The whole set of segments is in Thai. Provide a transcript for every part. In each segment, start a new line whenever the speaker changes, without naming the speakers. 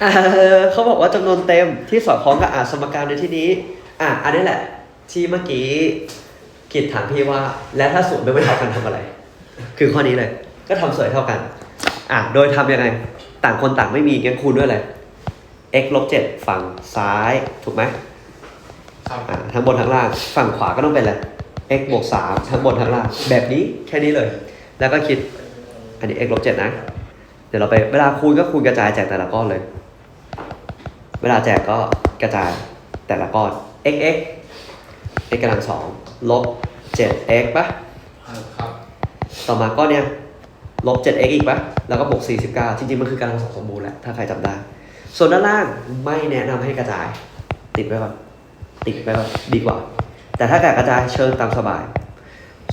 เออเขาบอกว่าจำนวนเต็มที่สอดคล้องกับอาสมการในที่นี้ อะอันนี้แหละ ที่เมื่อกี้กิดถามพี่ว่า แล้วถ้าส่วนไม่เท่ากันทำอะไร คือข้อนี้เลย ก็ทำส่วนให้เท่ากัน อะโดยทำยังไง ต่างคนต่างไม่มีงั้นคูณด้วยอะไร x ลบเจ็ดฝั่งซ้ายถูกไหม
ครับ
อะทั้งบนทั้งล่าง ฝั่งขวาก็ต้องเป็นอะไร x บวกสามทั้งบนทั้งล่าง แบบนี้แค่นี้เลย แล้วก็คิด อันนี้ x ลบเจ็ดนะ เดี๋ยวเราไปเวลาคูณก็คูณกระจายแจกแต่ละก้อนเลย เวลาแจกก็กระจายแต่ละก้อน x x x กำลังสองลบเจ็ด x ปะ
ครับ
ต่อมาก้อนเนี้ยลบเจ็ด x อีกปะแล้วก็บวกสี่สิบเก้าจริง ๆ มันคือกำลังสองสมบูรณ์แหละถ้าใครจำได้ ส่วนด้านล่างไม่แนะนำให้กระจาย ติดไว้ก่อน ติดไว้ก่อนดีกว่า แต่ถ้าการกระจายเชิญตามสบาย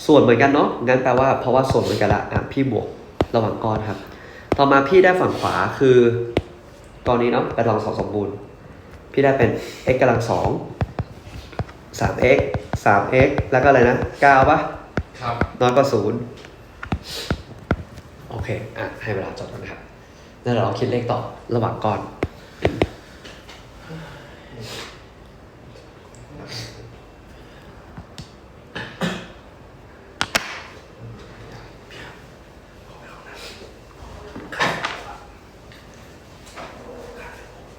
ส่วนเหมือนกันเนาะ งั้นแปลว่าเพราะว่าส่วนเหมือนกันละ อะ พี่บวกระหว่างก้อนครับ ต่อมาพี่ได้ฝั่งขวาคือ ตอนนี้เนาะกระดองสองสมบูรณ์ พี่ได้เป็น x กำลังสองสาม x สาม x แล้วก็อะไรนะเก้าปะ
ครับ
น้อยกว่าศูนย์โอเค อะ ให้เวลาจดก่อนนะครับแล้วเดี๋ยวเราคิดเลขต่อระหว่างก้อน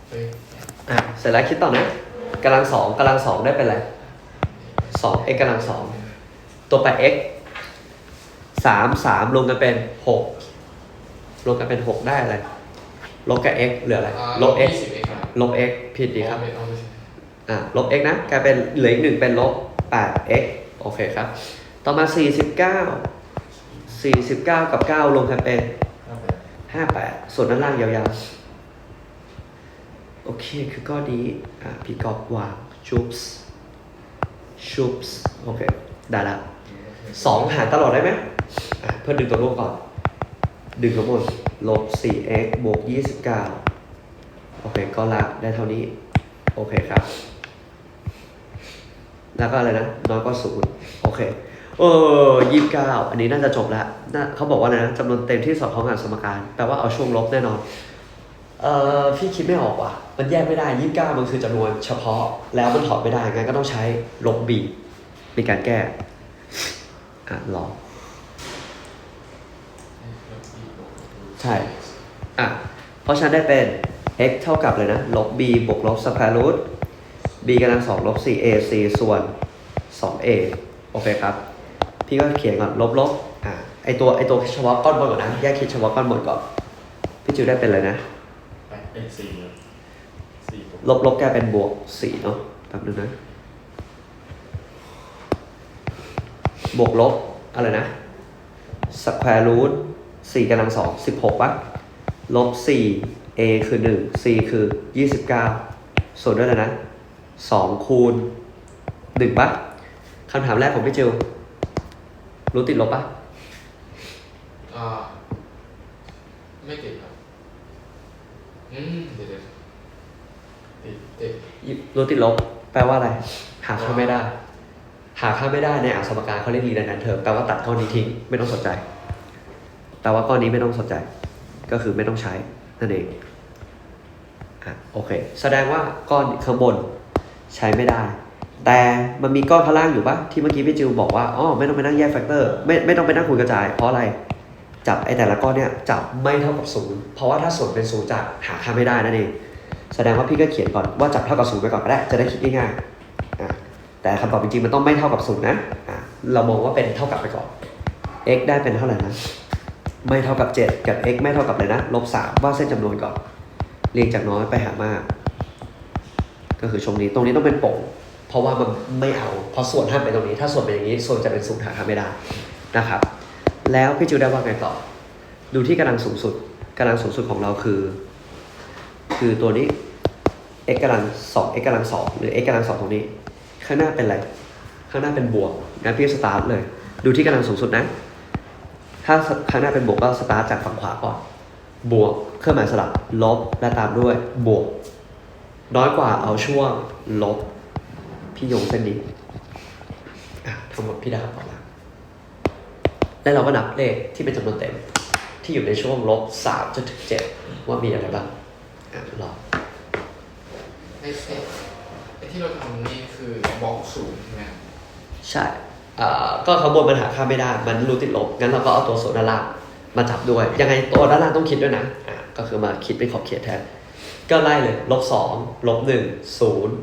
เฮ้ย
อะ เสร็จแล้วคิดต่อนะกำลังสองกำลังสองได้เป็นอะไรสอง x กำลังสองตัวแปร x สามสามรวมกันเป็นหกรวมกันเป็นหกได้อะไรลบกับ x เหลืออะไร
อ่า
ลบ x
ยี่สิบเอ็กซ์ครับ
ลบ x ผิดดีครับ
ไม่เอาไม่ใช่
อะลบ x นะกลายเป็นเหลืออีกหนึ่งเป็นลบแปด x โอเคครับ ต่อมาสี่สิบเก้าสี่สิบเก้ากับเก้ารวมกันเป็น
ครับ
ห้าแปดส่วนด้านล่างยาวๆ โอเค คือก้อนนี้อะพี่กอบวางชุบส์ชุบส์โอเค ได้ละสองหารตลอดได้ไหมอะเพื่อดึงตัวร่วมก่อน ดึงทั้งหมดลบ 4x บวก 29 โอเค ก็ละได้เท่านี้ โอเคครับ แล้วก็อะไรนะ น้อยกว่าศูนย์โอเคเออยี่สิบเก้าอันนี้น่าจะจบแล้วน่าเขาบอกว่าอะไรนะจำนวนเต็มที่สอดคล้องกับสมการ แปลว่าเอาช่วงลบแน่นอน เออพี่คิดไม่ออกว่ะ มันแยกไม่ได้ยี่สิบเก้ามันคือจำนวนเฉพาะ แล้วมันถอดไม่ได้งั้นก็ต้องใช้ลบ b ในการแก้ อะลอง ใช่ อะ เพราะฉะนันได้เป็น x เท่ากับเลยนะ ลบ b บวกลบ square root b กำลังสองลบ 4 ac ส่วน 2a โอเคครับ พี่ก็เขียนก่อน ลบลบอะไอตัวไอตัวเฉพาะก้อนบนก่อนนะ แยกคิดเฉพาะก้อนบนก่อน พี่จิวได้เป็นเลยนะ
เป็นสี่ครับสี่ผม
ลบลบกลายเป็นบวก4เนาะแป๊บนึงนะ บวกลบ อะไรนะ square root 4กำลังสอง16ปะลบ4 a คือ1 c คือ29ส่วนด้วยอะไรนะ2คูณ1ปะคำถามแรกของพี่จิวรู้ติดลบปะ
อ่าไม่ติดครับ อืมเดี๋ยวเดี๋ยวติดติด
รู้ติดลบ แปลว่าอะไร หาค่าไม่ได้ หาค่าไม่ได้ในอักษรการเขาเรียกรีดันแนนเทอมแปลว่าตัดก้อนนี้ทิ้งไม่ต้องสนใจแปลว่าก้อนนี้ไม่ต้องสนใจ ก็คือไม่ต้องใช้นั่นเองอะโอเค แสดงว่าก้อนข้างบนใช้ไม่ได้ แต่มันมีก้อนข้างล่างอยู่ปะที่เมื่อกี้พี่จิวบอกว่าอ๋อไม่ต้องไปนั่งแยกแฟกเตอร์ไม่ไม่ต้องไปนั่งคูณกระจายเพราะอะไร จับไอ้แต่ละก้อนเนี่ยจับไม่เท่ากับศูนย์เพราะว่าถ้าศูนย์เป็นศูนย์จะหาค่าไม่ได้นั่นเองแสดงว่าพี่ก็เขียนก่อนว่าจับเท่ากับศูนย์ไปก่อนก็ได้จะได้คิดง่ายๆอะแต่คำตอบจริงๆมันต้องไม่เท่ากับศูนย์นะเรามองว่าเป็นเท่ากับไปก่อน x ได้เป็นเท่าไหร่นะไม่เท่ากับ 7 กับ x ไม่เท่ากับเลยนะลบ3ว่าเส้นจำนวนก่อนเรียงจากน้อยไปหามาก ก็คือช่วงนี้ตรงนี้ต้องเป็นโป่งเพราะว่ามันไม่เอาเพราะส่วนห้ามเป็นตรงนี้ ถ้าส่วนเป็นอย่างนี้ส่วนจะเป็นศูนย์หาค่าไม่ได้นะครับ แล้วพี่จิวได้ว่าไงต่อ ดูที่กำลังสูงสุดกำลังสูงสุดของเราคือ คือตัวนี้ x กำลังสอง x กำลังสองหรือ x กำลังสองตรงนี้ ข้างหน้าเป็นอะไร ข้างหน้าเป็นบวกงั้นพี่สตาร์ทเลย ดูที่กำลังสูงสุดนะ ถ้าข้างหน้าเป็นบวกก็สตาร์ทจากฝั่งขวาก่อน บวกเครื่องหมายสลับ ลบ และตามด้วยบวก น้อยกว่าเอาช่วงลบ พี่โยงเส้นนี้ทั้งหมดพี่ดาวต่อมา แล้วเราก็นับเลขที่เป็นจำนวนเต็ม ที่อยู่ในช่วงลบสามจนถึงเจ็ดว่ามีอะไรบ้างอะรอ
ไอ้ไอ้ไอ้ที่เราทำนี่คือบล็อกศูนย์ใช่ไหมครับ
ใช่อ่าก็ข้างบนมันหาค่าไม่ได้ มันรูทติดลบ งั้นเราก็เอาตัวโซนด้านล่างมาจับด้วย ยังไงตัวด้านล่างต้องคิดด้วยนะอ่าก็คือมาคิดเป็นขอบเขตแทน ก็ไล่เลยลบสองลบหนึ่งศูนย์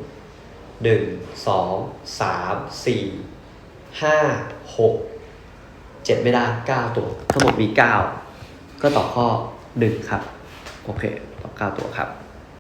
หนึ่งสองสามสี่ห้าหก เจ็ดไม่ได้เก้าตัว ทั้งหมดมีเก้าก็ตอบข้อหนึ่งครับ โอเค ตอบเก้าตัวครับ